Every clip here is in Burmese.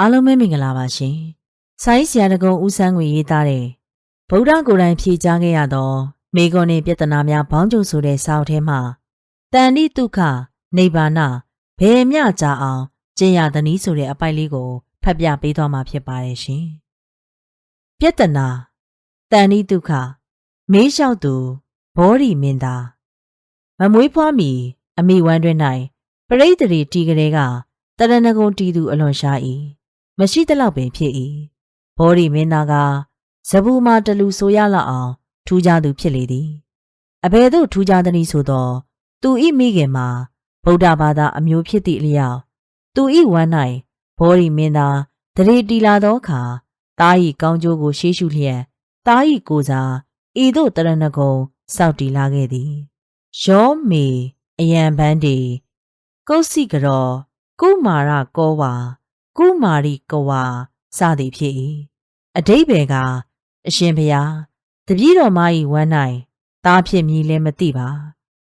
အားလုံးပဲမင်္ဂလာပါရှင်။ဆိုင်းဆရာတကုံဦးဆန်းငွေရေးသားတဲ့ဗုဒ္ဓကိုယ်တိုင်ဖြေကြားခဲ့ရသောမိဂုံနဲ့ပြဿနာများဘောင်းကျုပ်ဆိုတဲ့စာအုပ်ထဲမှာတန်တိဒုက္ခနိဗ္ဗာန်ဘယ်မျှကြအောင်ကျင့်ရသနည်းဆိုတဲ့အပိုက်လေးကိုဖတ်ပြပေးသွားမှာဖြစ်ပါတယ်ရှင်။ပြဿနာတန်တိဒုက္ခမေးလျှောက်သူဘောရီမင်းသားမမွေးဖွားမီအမိဝမ်းတွင်၌ပရိသေရီတီကလေးကတရဏဂုံတီသူအလွန်ရှား၏ မရှိသလောက်ပင်ဖြစ်၏ဘောရီမင်းသားကဇဘူးမာတလူဆိုရလောက်အောင် ထူးခြားသူဖြစ်လေသည်အဘယ်သို့ထူးခြားသနည်းဆိုသော သူဤမိခင်မှာဗုဒ္ဓဘာသာအမျိုးဖြစ်သည့်အလျောက်သူဤဝမ်း၌ဘောရီမင်းသားတရေတီလာသောအခါတားဤကောင်းကျိုးကိုရှေးရှုလျက်တားဤကိုစားဤသို့တရဏဂုံစောက်တီလာခဲ့သည်ယောမေအယံပန်းတီကုတ်စီကတော်ကုမာရကောဝါ ကုမာရီကဝါစသည်ဖြစ်၏အတိဘယ်ကအရှင်ဘုရားတပည့်တော်မ၏ဝမ်း၌သားဖြစ်မည်လည်းမသိပါ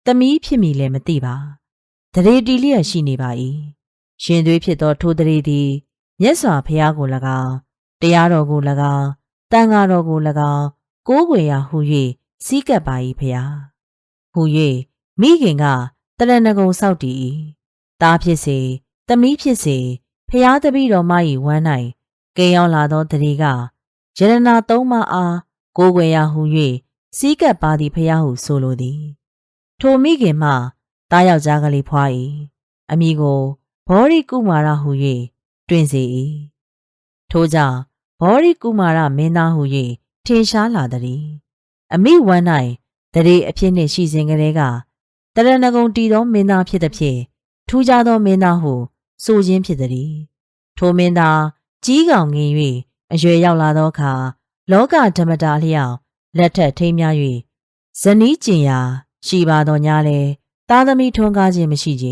သမီးဖြစ်မည်လည်းမသိပါတရေတီလျက်ရှိနေပါ၏ရှင်သွေးဖြစ်သောထိုတရေသည်မြတ်စွာဘုရားကို၎င်းတရားတော်ကို၎င်းတန်ဃာတော်ကို၎င်းကိုးကွယ်ရာဟု၍စီးကပ်ပါ၏ဖျားဟု၍မိခင်ကတရဏဂုံဆောက်တည်၏သားဖြစ်စေသမီးဖြစ်စေ ဖျားတပည့်တော်မ၏ဝမ်း၌ကဲရောက်လာသောတရေကယရနာသုံးပါးအားကိုးကွယ်ရာဟု၍စီးကပ်ပါသည်ဖျားဟုဆိုလိုသည် ထိုမိခင်မှတားယောက်ျားကလေးဖွား၏အမိကိုဘောရီကုမာရဟု၍တွင်စေ၏ထို့ကြောင့်ဘောရီကုမာရမင်းသားဟု၍ထင်ရှားလာသည်အမိဝမ်း၌တရေအဖြစ်နှင့်ရှိစဉ်ကလေးကတရဏဂုံတီသောမင်းသားဖြစ်သည်ဖြင့်ထူးခြားသောမင်းသားဟု ဆိုခြင်းဖြစ်သည်ထိုမင်းသားကြီးကောင်ငင်၍အရွယ်ရောက်လာသောအခါလောကဓမ္မတာလျောက်လက်ထက်ထိမ်းများ၍ဇနီးကျင်ရာရှိပါတော်ညာလေသားသမီးထွန်းကားခြင်းမရှိကြ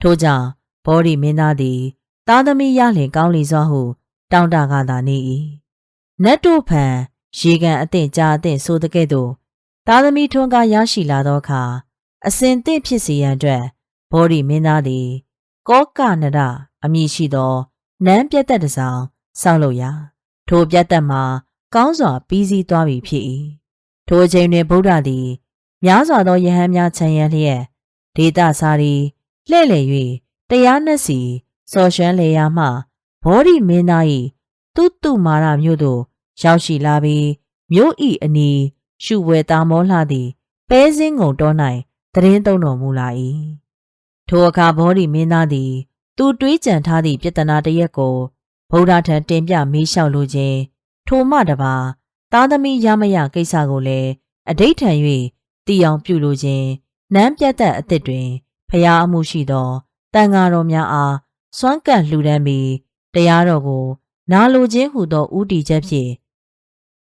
ထို့ကြောင့်ဘောဒီမင်းသားသည်သားသမီးရလင်ကောင်းလီစွာဟု တောင်းတကားသာနေ၏နတ်တို့ဖန်ရေကန်အသင့်ကြာအသင့်ဆိုတဲ့ကဲ့သို့သားသမီးထွန်းကားရရှိလာသောအခါအစဉ်သင့်ဖြစ်စေရန်အတွက်ဘောဒီမင်းသားသည် ကောကနရအမည်ရှိသောနန်းပြတ်သက်တဆောင်စောက်လို့ရာထိုပြတ်သက်မှာကောင်းစွာပြီးစီးသွားပြီဖြစ်၏ထိုအချိန်တွင်ဗုဒ္ဓသည်များစွာသောယဟန်များခြံရံလျက်ဒေတာစာရီလှဲ့လေ၍တရားနှက်စီစော်ရွှမ်းလေရာမှဘောဓိမင်းသား၏တုတုမာရမြို့သို့ရောက်ရှိလာပြီးမြို့ဤအနီးရှုဝဲတာမောလှသည်ပဲစင်းကုန်တော်၌တရင်သုံးတော်မူလာ၏ ထိုအခါဘောဓိမင်းသားသည် သူတွေးကြံထားသည့်ပြဿနာတရက်ကိုဗုဒ္ဓထံတင်ပြမေးလျှောက်လိုခြင်းထိုမှတပါသားသမီးရမရကိစ္စကိုလည်းအဋိဌံ၍တည်အောင်ပြုလိုခြင်းနန်းပြတ်သက်အသစ်တွင်ဖျားအမှုရှိသောတန်ဃာတော်များအားစွမ်းကန့်လှူဒန်းပြီးတရားတော်ကို နာလိုခြင်းဟုသောဥတီချက်ဖြင့်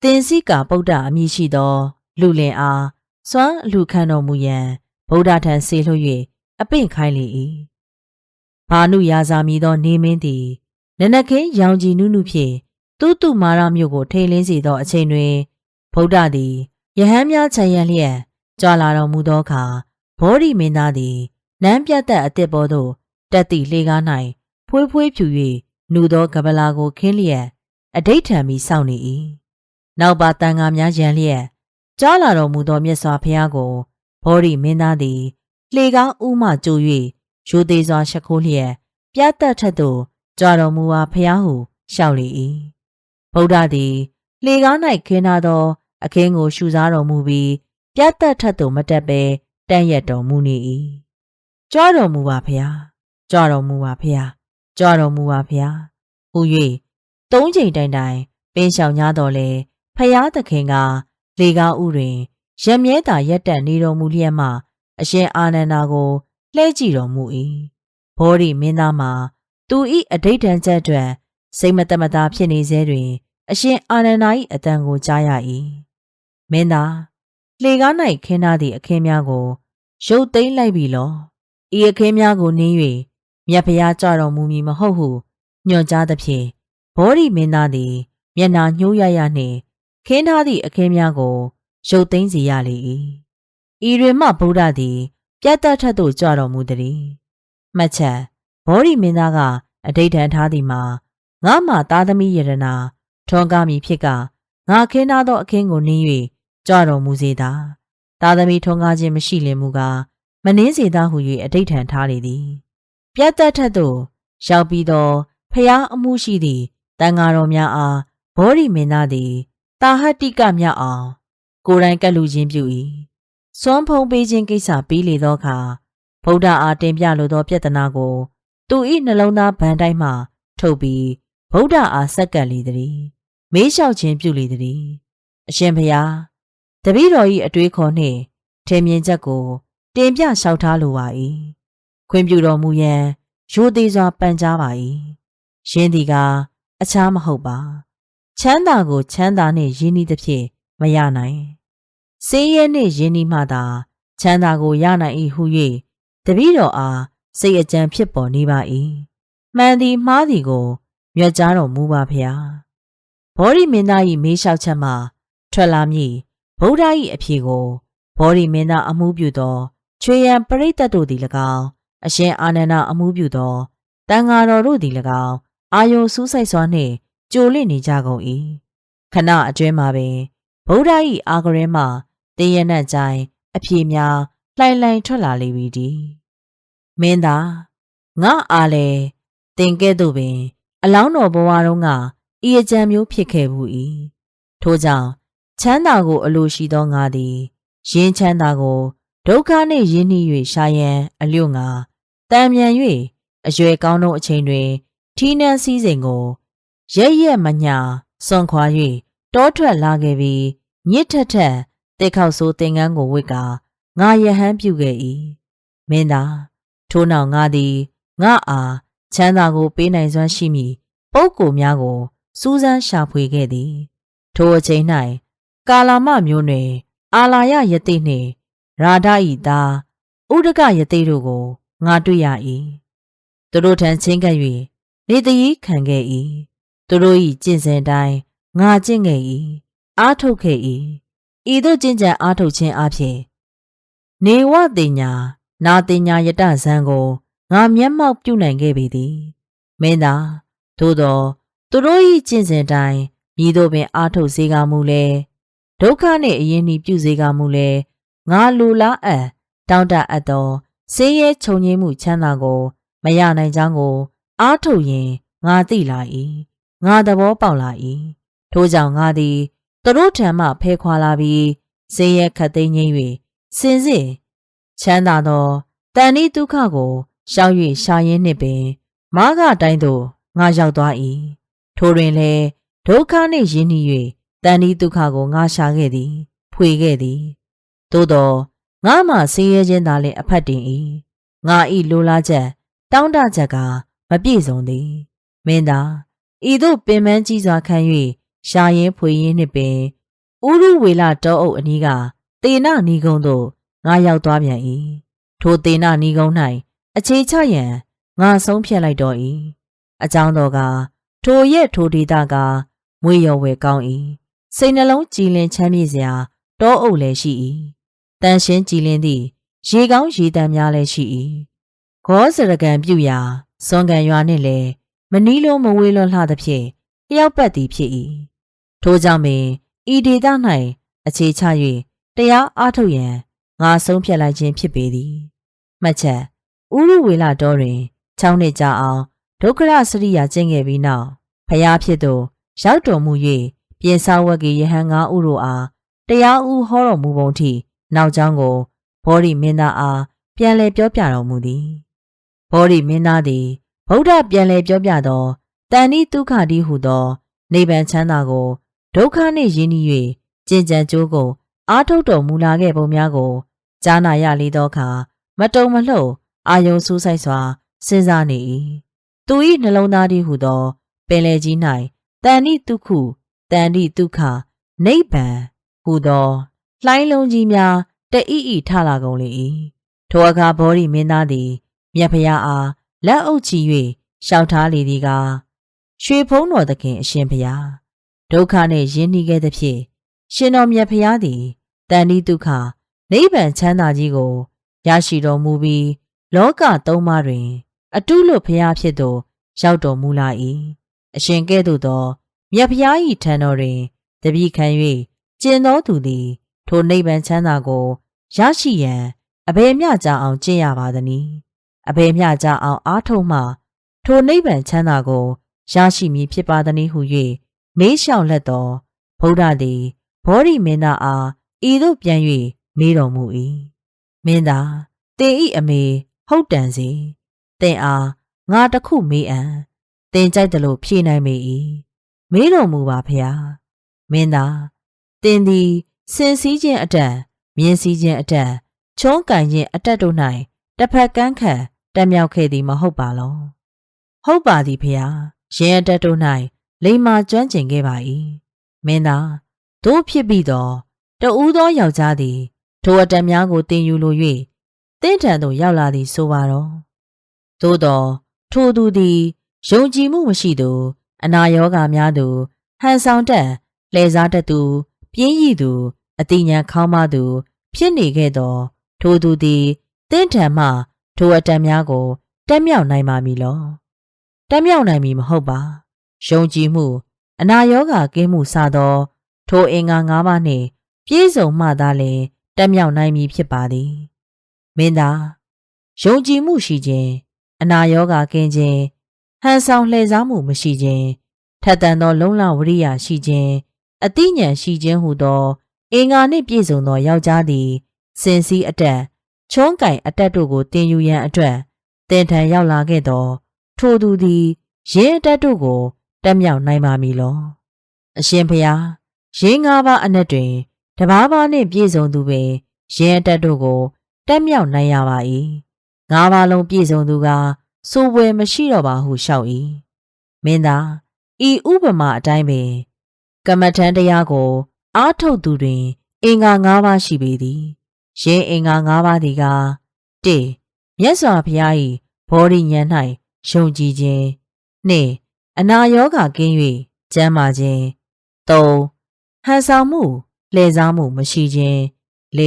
သင်္စိကာဗုဒ္ဓအမည်ရှိသော လူလင်အားစွမ်းအလူခံတော်မူရန်ဗုဒ္ဓထံဆေလွှတ်၍ အပင့်ခိုင်းလေ၏ဘာနုရာဇာမီသောနေမင်းသည်နနခင်းရောင်ကြည်နုနုဖြင့်တူးတူမာရမြို့ကိုထိန်လင်းစေသောအချိန်တွင်ဗုဒ္ဓသည်ယဟန်များခြံရံလျက်ကြွလာတော်မူသောအခါဘောဓိမင်းသားသည်နန်းပြတ်သက်အသစ်ပေါ်သို့တက်သည့်လေကား၌ဖွေးဖွေးဖြူ၍နူသောကပလာကိုခင်းလျက်အဋိဋ္ဌံမီစောင့်နေ၏နောက်ပါတန်ဃာများရန်လျက်ကြားလာတော်မူသောမြတ်စွာဘုရားကိုဘောဓိမင်းသားသည် လှေကားဥမှကြို၍ရိုသေးစွာရှ िख ိုးလျက်ပြတ်တက်ထက်သို့ကြွတော်မူပါဘုရားဟုလျှောက်လေ၏ဗုဒ္ဓသည်လှေကား၌ခင်းထားသော အခင်းကိုရှူစားတော်မူပြီးပြတ်တက်ထက်သို့မတက်ဘဲတန့်ရက်တော်မူနေ၏ကြွတော်မူပါဘုရားကြွတော်မူပါဘုရားကြွတော်မူပါဘုရားဟူ၍သုံးချိန်တိုင်တိုင်ပင်းလျှောက်냐တော်လေဖယားသခင်ကလေကားဥတွင်ရမြဲတာရက်တက်နေတော်မူလျက်မှ အရှင်အာနန္ဒာကိုလှဲကြည့်တော်မူ၏ဘောဓိမင်းသားမှာသူ၏အဋိဌံချက်အတွက်စိတ်မတမတာဖြစ်နေစေတွင် အရှင်အာနန္ဒာ၏အတန်ကိုကြားရ၏မင်းသားလေကား၌ခင်းထားသည့်အခင်းများကိုရုပ်သိမ်းလိုက်ပြီလောဤအခင်းများကိုနင်း၍မြတ်ဖျားကြတော်မူမည်မဟုတ်ဟုညွှန်ကြားသဖြင့်ဘောဓိမင်းသားသည် မျက်နာညှိုးရရနှင့်ခင်းထားသည့်အခင်းများကိုရုပ်သိမ်းစေရလေ၏ ဤတွင်မှဗုဒ္ဓသည် ပြတ်တက်ထက်သို့ကြွတော်မူသည်မှတ်ချက်ဘောဓိမင်းသားကအဋိဌံထားသည်မှာငါမှသားသမီးယရနာထွန်ကားမည်ဖြစ်ကငါခင်းသားသောအခင်းကိုနင်း၍ကြွတော်မူစေသာသားသမီးထွန်ကားခြင်းမရှိလင်မူကားမနှင်းစေသားဟု၍အဋိဋ္ဌံထားလေသည်ပြတ်သက်ထက်သို့ရောက်ပြီးသောဖျားအမှုရှိသည့်တန်ဃာတော်များအားဘောဓိမင်းသားသည်တာဟတ္တိကမြောက်အောင်ကိုယ်တိုင်ကတ်လူချင်းပြု၏ စွမ်းဖုံးပေးခြင်းကိစ္စပြီးလေသောအခါဗုဒ္ဓအားတင်ပြလိုသောပြဿနာကို သူ၏နှလုံးသားဗန်တိုင်းမှ ထုတ်ပြီးဗုဒ္ဓအားဆက်ကပ်လေသည်မေးလျှောက်ခြင်းပြုလေသည်အရှင်ဘုရားတပည့်တော်၏အတွေးခေါ်နှင့်ထင်မြင်ချက်ကိုတင်ပြလျှောက်ထားလိုပါ၏ခွင့်ပြုတော်မူရန်ရိုသေစွာပန်ကြားပါ၏ရှင်းသည်ကအခြားမဟုတ်ပါ ချမ်းသာကိုချမ်းသာနှင့်ရင်းနှီးသဖြင့်မရနိုင် စင်းရဲနှင့်ရင်းနှီးမှသာချမ်းသာကိုရနိုင်၏ဟု၍တပည့်တော်အားစိတ်အကြံဖြစ်ပေါ်နေပါ၏မှန်သည်မှားသည်ကိုမြတ်ကြားတော်မူပါဖျားဘောဓိမင်းသား၏မေးလျှောက်ချက်မှထွက်လာမည်ဗုဒ္ဓ၏အဖြေကိုဘောဓိမင်းသားအမှုပြုသောချွေရန်ပရိသတ်တို့သည်၎င်းအရှင်အာနန္ဒအမှုပြုသောတန်ဃာတော်တို့သည်၎င်းအာယုံစူးစိုက်စွာနှင့်ကြိုလင့်နေကြကုန်၏ခဏအတွင်းမှာပင်ဗုဒ္ဓ၏အာဂရဲမှ တင်းရနတ်ကြိုင်အဖြေများလှိုင်လှိုင်ထွက်လာလေပြီဒီမင်းသားငါအားလေတင်ကဲ့သို့ပင် အလောင်းတော်ဘဝတုန်းကဤအကြံမျိုးဖြစ်ခဲ့ဘူး၏ထို့ကြောင့်ချမ်းသာကို အလိုရှိသောငါသည်ရင်းချမ်းသာကိုဒုက္ခနှင့်ရင်းနှီး၍ရှာရန်အလျု့ငါတံမြန်၍အရွယ်ကောင်းသောအချိန်တွင်ထီးနှန်းစည်းစိမ်ကိုရက်ရက်မညာစွန့်ခွာ၍တောထွက်လာခဲ့ပြီးညစ်ထက်ထက် တက်ခောက်ဆိုးသင်္ကန်းကိုဝစ်ကာငါယဟန်ပြုခဲ့၏မင်းသားထို့နောက်ငါသည်ငါအားချမ်းသာကိုပေးနိုင်စွမ်းရှိမည်ပုပ်ကိုများကိုစူးစမ်းရှာဖွေခဲ့သည်ထိုအချိန်၌ကာလာမမျိုးတွင် အာလာယယတိနှင့်ရာဒဤသားဥဒကယတိတို့ကိုငါတွေ့ရ၏သူတို့ထံချင်းကပ်၍နေတည်ခံခဲ့၏သူတို့၏ကျင့်စဉ်တိုင်းငါကျင့်ခဲ့၏အားထုတ်ခဲ့၏ ဤသို့ကျင့်ကြံအားထုတ်ခြင်းအပြင်နေဝတင်ညာနာတင်ညာယတဇံကိုငါမျက်မှောက်ပြုနိုင်ခဲ့ပေသည်မင်းသာသို့သောသူတို့၏ကျင့်စဉ်တိုင်းမြည်တို့ပင်အားထုတ်စေကမူလဲဒုက္ခနှင့်အရင်ဤပြုစေကမူလဲငါလူလားအံတောင်းတအပ်သောဆင်းရဲခြုံငိမ့်မှုချမ်းသာကို မရနိုင်ကြောင်းကို အားထုတ်ရင်ငါသိလာ၏ငါသဘောပေါက်လာ၏ထို့ကြောင့်ငါသည် သူတို့ထံမှဖဲခွာလာပြီးဆင်းရဲခတ်သိမ်းငိမ့်၍စင်စစ်ချမ်းသာသောတန်ဤဒုက္ခကိုရှောင်၍ရှာရင်းနှင့်ပင် မားကတိုင်းသို့ငါရောက်သွား၏ထိုတွင်လည်းဒုက္ခနှင့်ရင်းနှီး၍တန်ဤဒုက္ခကိုငါရှာခဲ့သည် ဖွေခဲ့သည်သို့သောငါမှဆင်းရဲခြင်းသာလျှင်အဖတ်တင်၏ငါဤလိုလားချက် တောင်းတချက်ကမပြည့်စုံသည်မင်းသာဤသို့ပင်ပန်းကြီးစွာခံ၍ ရှာရင်ဖွေရင်းနှင့်ပင်ဥရုဝေလတောအုပ်အနီးကတေနနီကုံသို့ငါရောက်သွားပြန်၏ထိုတေနနီကုံ၌အခြေချရန်ငါဆုံးဖြတ်လိုက်တော့၏အကြောင်းတော်ကထိုရက်ထိုဒေတာကမွေရော်ဝဲကောင်း၏စိတ်နှလုံးကြည်လင်ချမ်းမြေ့စရာတောအုပ်လည်းရှိ၏တန်ရှင်းကြည်လင်သည့်ရေကောင်းရေတမ်းများလည်းရှိ၏ဂောစရကံပြုရာစွန်ကံရွာနှင့်လည်းမနီးလုံးမဝေးလွန်လှသဖြင့်တယောက်ပတ်သည်ဖြစ်၏ ထို့ကြောင့်ပင်ဤဒေသ၌အခြေချ၍တရားအားထုတ်ရန်ငါဆုံးဖြတ်လိုက်ခြင်းဖြစ်ပေသည်မှတ်ချက်ဥရုဝေလတော်တွင်6နှစ်ကြာအောင်ဒုက္ခရစရိယာကျင့်ခဲ့ပြီးနောက်ဖျားဖြစ်သို့ရောက်တော်မူ၍ပြင်စာဝတ်ကယဟန်ငါဥတို့အားတရားဥဟောတော်မူပုံထိနောက်ကျောင်းကိုဘောဓိမင်းသားအားပြန်လည်ပြောပြတော်မူသည်ဘောဓိမင်းသားသည်ဗုဒ္ဓပြန်လည်ပြောပြသောတန်ဤဒုက္ခတိဟုသောနိဗ္ဗာန်ချမ်းသာကို ဒုက္ခနှင့်ရင်းနှီး၍ကျင့်ကြံကြိုးကိုအားထုတ်တော်မူလာခဲ့ပုံများကို ကြားနာရလေသောအခါမတုံမလှုပ်အာယုံစူးစိုက်စွာစဉ်းစားနေ၏သူ၏နှလုံးသားတည်းဟုသော ပင်လေကြီး၌တန်ဤဒုက္ခတန်ဤဒုက္ခနိဗ္ဗာန်ဟုသောလှိုင်းလုံးကြီးများတအိအိထလာကုန်လေ၏ထိုအခါဘောဓိမင်းသားသည် မြတ်ဖရာအားလက်အုပ်ချီ၍ရှောက်ထားလေသည်ကရွှေဖုံးတော်သခင်အရှင်ဖရာ ဒုက္ခနှင့်ယဉ်နှီးခဲ့သဖြင့်ရှင်တော်မြတ်ဖရာသည်တန်ဤဒုက္ခနိဗ္ဗာန်ချမ်းသာကြီးကိုရရှိတော်မူပြီးလောကသုံးပါးတွင် အတုလွတ်ဖရာဖြစ်သောရောက်တော်မူလာ၏အရှင်ကဲ့သို့သောမြတ်ဖျား၏ထံတော်တွင်တပည့်ခံ၍ကျင့်တော်သူသည် ထိုနိဗ္ဗာန်ချမ်းသာကိုရရှိရန်အဘယ်မျှကြအောင်ကျင့်ရပါသနည်းအဘယ်မျှကြအောင်အားထုတ်မှ ထိုနိဗ္ဗာန်ချမ်းသာကိုရရှိမည်ဖြစ်ပါသနည်းဟု၍ မေးလျှောက်လက်တော်ဗုဒ္ဓသည်ဘောဓိမင်းသားအားဤသို့ပြန်၍မေးတော်မူ၏မင်းသားတင်ဤအမေဟုတ်တန်စီတင်အားငါတခုမေးအံတင်ကြိုက်တယ်လို့ဖြေနိုင်မေ၏မေးတော်မူပါဖျားမင်းသားတင်သည်စင်စည်းခြင်းအတန်မြင်းစည်းခြင်းအတန်ချုံးကန်ခြင်းအတက်တို့၌တစ်ဖက်ကန်းခံတက်မြောက်ခဲ့သည်မဟုတ်ပါလောဟုတ်ပါသည်ဖျားရင်အတက်တို့၌ လိမ္မာကျွမ်းကျင်ခဲ့ပါ၏မင်းသားတို့ဖြစ်ပြီးတော့တဦးသောယောက်ျားသည်ထိုအတက်များကိုတင်ယူလို၍တင့်ထံသို့ရောက်လာသည်ဆိုပါတော့သို့တော့ထိုသူသည်ယုံကြည်မှုမရှိသူအနာရောဂါများသူဟန်ဆောင်တက်လှည့်စားတတ်သူ ပြင်းရည်သူအတိညာခေါင်းမသူ ဖြစ်နေခဲ့သောထိုသူသည်တင့်ထံမှထိုအတန်များကိုတက်မြောက်နိုင်ပါမည်လောတက်မြောက်နိုင်မည်မဟုတ်ပါ ယုံကြည်မှု အနာရောဂါကင်းမှုစသော ထိုအင်္ဂါ၅ပါးနှင့် ပြည့်စုံမှသာလျှင်တက်မြောက်နိုင်မည်ဖြစ်ပါသည်မင်းသားယုံကြည်မှုရှိခြင်းအနာရောဂါကင်းခြင်းဟန်ဆောင်လှည့်စားမှုမရှိခြင်းထက်သန်သောလုံလဝရိယရှိခြင်းအတိညာဏ်ရှိခြင်းဟုသော အင်္ဂါနှင့်ပြည့်စုံသောယောက်ျားသည်စင်စည်းအတက်ချုံးကင်အတက်တို့ကိုတင်ယူရန်အတွက်တင်ထံရောက်လာခဲ့သော ထိုသူသည်ရင်းအတက်တို့ကို တက်မြောက်နိုင်ပါမည်လောအရှင်ဖျားရင်းငါးပါးအနက်တွင်တဘာဘာနှင့်ပြည့်စုံသူပင်ရင်းအတက်တို့ကိုတက်မြောက်နိုင်ရပါ၏ငါးပါးလုံးပြည့်စုံသူကစိုးပွဲမရှိတော့ပါဟုလျှောက်၏မင်းသားဤဥပမာအတိုင်းပင်ကမ္မထံတရားကို အားထုတ်သူတွင် အင်္ဂါ၅ပါးရှိပေသည်ရင်းအင်္ဂါ၅ပါးသည်က၁မြတ်စွာဘုရား၏ဘောဓိဉာဏ်၌ယုံကြည်ခြင်း၂ အနာရောဂါကင်း၍ကျမ်းမာခြင်း၃ဟန်ဆောင်မှုလှည့်စားမှုမရှိခြင်း၄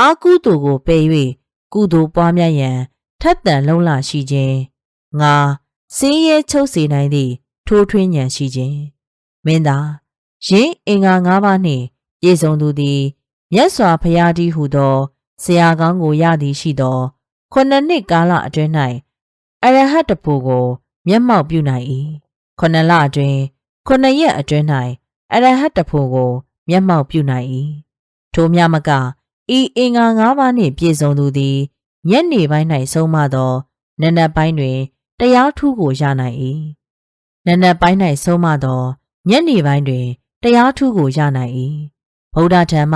အာကုသိုလ်ကိုပယ်၍ကုသိုလ်ပွားများရန်ထက်သန်လုံးလရှိခြင်းငါစင်းရဲချုပ်စေနိုင်သည့်ထိုးထွင်းဉဏ်ရှိခြင်းမင်းသားယင်းအင်္ဂါ၅ပါးနှင့်ပြည့်စုံသူသည်မြတ်စွာဘုရားတည်းဟုသောဆရာကောင်းကိုရသည်ရှိသောခုနှစ်နှစ်ကာလအတွင်း၌အရဟတ်တဖို့ကို မျက်မှောက်ပြုနိုင်၏ ခုနှစ်လအတွင်းခုနှစ်ရက်အတွင်း၌အရဟတ်တဖို့ကို မျက်မှောက်ပြုနိုင်၏ထိုမြမကဤအင်္ဂါ၅ပါးနှင့်ပြည့်စုံသူသည်ညနေပိုင်း၌ဆုံးမသောနနက်ပိုင်းတွင်တရားထူးကိုရနိုင်၏နနက်ပိုင်း၌ဆုံးမသောညနေပိုင်းတွင်တရားထူးကိုရနိုင်၏ဗုဒ္ဓဓမ္မ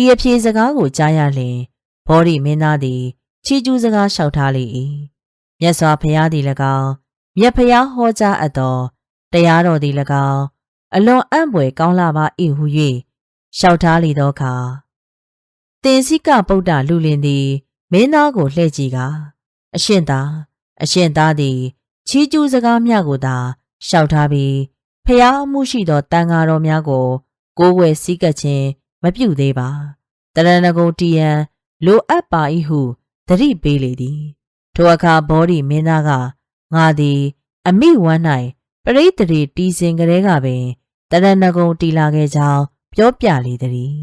ဤအဖြေစကားကိုကြားရလျင်ဘောဓိမင်းသားသည်ချီကျူးစကားလျှောက်ထားလေ၏မြတ်စွာဘုရားသည်၎င်း မြတ်ဖျားဟောကြားအပ်သောတရားတော်သည်၎င်းအလွန်အံ့ဖွယ်ကောင်းလာပါ၏ဟု၍လျှောက်ထားလေသောအခါတင်စိကဗုဒ္ဓလူလင်သည်မင်းသားကိုလှည့်ကြည့်ကအရှင်သာအရှင်သားသည်ချီးကျူးစကားများကိုသာလျှောက်ထားပြီးဖျားမှုရှိသောတန်ဃာတော်များကို ကိုးကွယ်စည်းကပ်ခြင်းမပြုသေးပါတရဏဂုံတီယံလိုအပ်ပါ၏ဟုသတိပေးလေသည်ထိုအခါဘောဓိမင်းသားက ငါသည် အမိဝမ်း၌ပရိသေတိတီးစင်ကလေးကပင်တရဏဂုံတီလာခဲ့ကြောင်းပြောပြလေသည်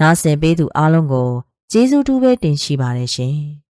နားဆင်ပေးသူအားလုံးကိုကျေးဇူးတူးပဲတင်ရှိပါတယ်ရှင်။